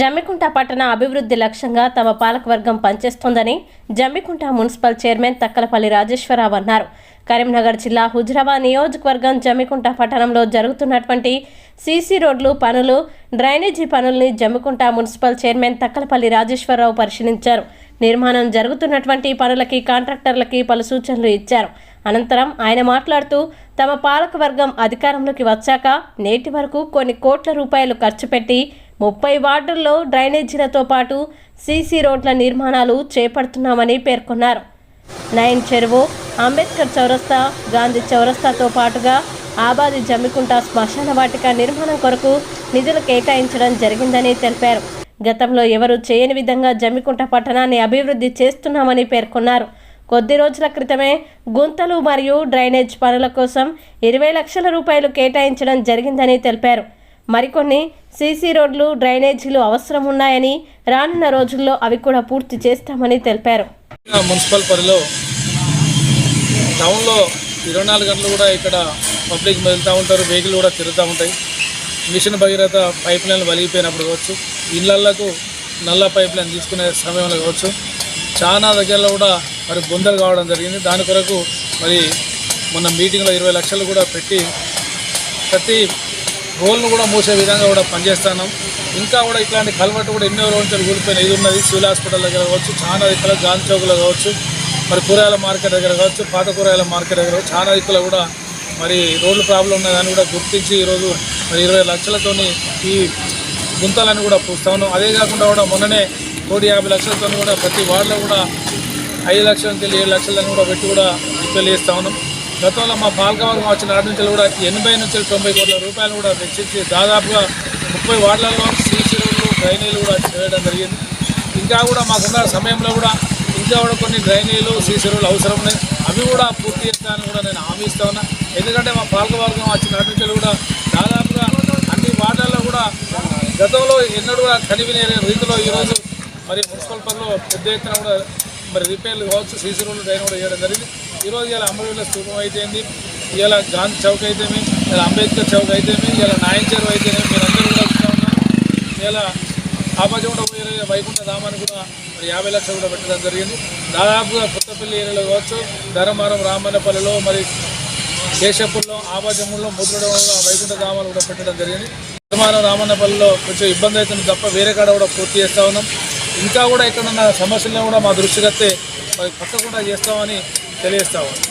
జమ్మికుంట పట్టణ అభివృద్ధి లక్ష్యంగా తమ పాలకవర్గం పనిచేస్తోందని జమ్మికుంట మున్సిపల్ చైర్మన్ తక్కలపల్లి రాజేశ్వరరావు అన్నారు. కరీంనగర్ జిల్లా హుజరాబాద్ నియోజకవర్గం జమ్మికుంట పట్టణంలో జరుగుతున్నటువంటి సీసీ రోడ్లు పనులు డ్రైనేజీ పనుల్ని జమ్మికుంట మున్సిపల్ చైర్మన్ తక్కలపల్లి రాజేశ్వరరావు పరిశీలించారు. నిర్మాణం జరుగుతున్నటువంటి పనులకి కాంట్రాక్టర్లకి పలు సూచనలు ఇచ్చారు. అనంతరం ఆయన మాట్లాడుతూ తమ పాలకవర్గం అధికారంలోకి వచ్చాక నేటి వరకు కొన్ని కోట్ల రూపాయలు ఖర్చు పెట్టి ముప్పై వార్డుల్లో డ్రైనేజీలతో పాటు సీసీ రోడ్ల నిర్మాణాలు చేపడుతున్నామని పేర్కొన్నారు. నయన్ చెరువు అంబేద్కర్ చౌరస్తా గాంధీ చౌరస్తాతో పాటుగా ఆబాది జమ్మికుంట శ్మశాన వాటిక నిర్మాణం కొరకు నిధులు కేటాయించడం జరిగిందని తెలిపారు. గతంలో ఎవరు చేయని విధంగా జమ్మికుంట పట్టణాన్ని అభివృద్ధి చేస్తున్నామని పేర్కొన్నారు. కొద్ది రోజుల క్రితమే గుంతలు మరియు డ్రైనేజ్ పనుల కోసం ఇరవై లక్షల రూపాయలు కేటాయించడం జరిగిందని తెలిపారు. మరికొన్ని సీసీ రోడ్లు డ్రైనేజీలు అవసరం ఉన్నాయని రానున్న రోజుల్లో అవి కూడా పూర్తి చేస్తామని తెలిపారు. మున్సిపల్ పరిలో టౌన్లో ఇరవై నాలుగు గంటలు కూడా ఇక్కడ పబ్లిక్ వెళ్తూ ఉంటారు వెహికల్ కూడా తిరుగుతూ ఉంటాయి. మిషన్ భగీరథ పైప్ లైన్లు వలిగిపోయినప్పుడు కావచ్చు ఇళ్ళకు నల్ల పైప్ లైన్ తీసుకునే సమయంలో కావచ్చు. చాలా దగ్గరలో కూడా మరి బొందలు కావడం జరిగింది. దాని కొరకు మరి మొన్న మీటింగ్లో ఇరవై లక్షలు కూడా పెట్టి ప్రతి రోల్ను కూడా మూసే విధంగా కూడా పనిచేస్తున్నాం. ఇంకా కూడా ఇట్లాంటి కలవట్టు కూడా ఎన్నో రోజులు కూలిపోయిన ఇది ఉన్నది సివిల్ హాస్పిటల్ దగ్గర కావచ్చు చాలా దిక్కుల గాంధీ చౌక్లో కావచ్చు మరి కూరగాయల మార్కెట్ దగ్గర కావచ్చు పాత కూరగాయల మార్కెట్ దగ్గర చాలా దిక్కులో కూడా మరి రోడ్లు ప్రాబ్లం ఉన్నదాన్ని కూడా గుర్తించి ఈరోజు మరి ఇరవై లక్షలతోని ఈ గుంతలను కూడా పూస్తా ఉన్నాం. అదే కాకుండా కూడా మొన్ననే కోటి యాభై లక్షలతో కూడా ప్రతి వార్డులో కూడా ఐదు లక్షల నుంచి ఏడు లక్షలను కూడా పెట్టి కూడా రిపేర్లు చేస్తా ఉన్నాం. గతంలో మా పాలకవర్గం వచ్చిన నాటి నుంచి కూడా ఎనభై నుంచి తొంభై కోట్ల రూపాయలు కూడా వెచ్చించి దాదాపుగా ముప్పై వార్డులలో సీసీలు రోడ్లు డ్రైనేజీలు కూడా చేయడం జరిగింది. ఇంకా కూడా మాకున్న సమయంలో కూడా ఇంకా కూడా కొన్ని డ్రైనేజీలు సీసీలు అవసరం ఉన్నాయి. అవి కూడా పూర్తి చేస్తానని కూడా నేను హామీ ఇస్తా ఉన్నా. ఎందుకంటే మా పాలకవర్గం వచ్చిన నాటి నుంచి కూడా దాదాపుగా అన్ని వార్డులలో గతంలో ఎన్నడూ కూడా కనివినే రీతిలో ఈరోజు మరి మున్సిపల్ పనిలో పెద్ద ఎత్తున కూడా మరి రిపేర్లు కావచ్చు సీసీ రోడ్లు డైన్ కూడా చేయడం జరిగింది. ఈరోజు ఇలా అమరవీళ్ళ స్థూపం అయితేంది ఇలా గాంధీ చౌక్ అయితేమి ఇలా అంబేద్కర్ చౌక్ అయితేమి ఇలా నాయన్ చెరువు అయితేనే మీరందరూ కూడా వస్తూ ఉన్నారు. ఇలా ఆపజంలో పోయే వైకుంఠ ధామాన్ని కూడా మరి యాభై లక్షలు కూడా పెట్టడం జరిగింది. దాదాపుగా కొత్తపల్లి ఏరియాలో కావచ్చు ధర్మారం రామన్నపల్లిలో మరి కేశపుల్లో ఆబాజముల్లో ముద్రడంలో వైకుంఠ ధామాలు కూడా పెట్టడం జరిగింది. ధర్మారం రామన్నపల్లిలో కొంచెం ఇబ్బంది అవుతుంది తప్ప వేరే కాడ కూడా పూర్తి చేస్తూ ఉన్నాం. ఇంకా కూడా ఎక్కడన్నా సమస్యలను కూడా మా దృష్టికి వస్తే పక్కకుండా చేస్తామని తెలియజేస్తా ఉన్నాం.